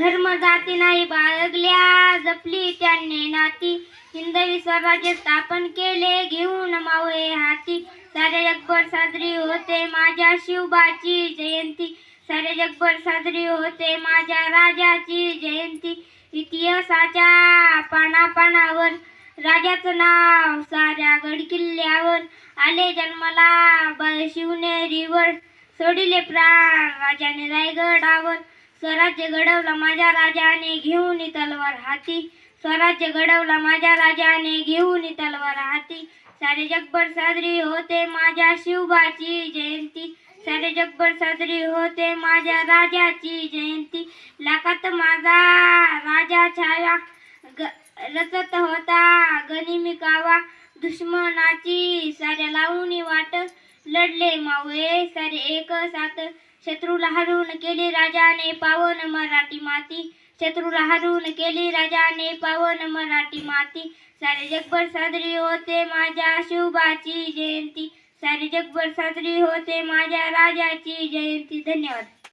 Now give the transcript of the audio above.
धर्म जाती नाही बाळगल्या जपली त्यांनी नाती. हिंदवी स्वराज्य स्थापन केले घेऊन मावळे हाती. सारे जगभर साजरी होते माझ्या शिवबाची जयंती. सारे जगभर साजरी होते माझ्या राजाची जयंती. इतिहासाच्या पानापानावर राजाचं नाव साऱ्या गडकिल्ल्यावर. आले जन्माला ब- शिवनेरीवर सोडिले प्राण राजाने रायगडावर. स्वराज्य घडवलं माझ्या राजाने घेऊन तलवार हाती. स्वराज्य घडवला माझ्या राजाने घेऊन तलवार हाती. सारे जगभर साजरी होते माझ्या शिवबाची जयंती. सारे जगभर साजरी होते माझ्या राजाची जयंती. लाखात माझा राजा छाया ग- रचत होता गनिमी कावा. दुश्मनाची साऱ्या लावून वाट लढले मावळे सारे एक साथ. शत्रूला हरून केली राजाने पावन मराठी माती. शत्रूला हरून केली राजाने पावन मराठी माती. सारे जगभर साजरी होते माझ्या शिवबाची जयंती. सारे जगभर साजरी होते माझ्या राजाची जयंती. धन्यवाद.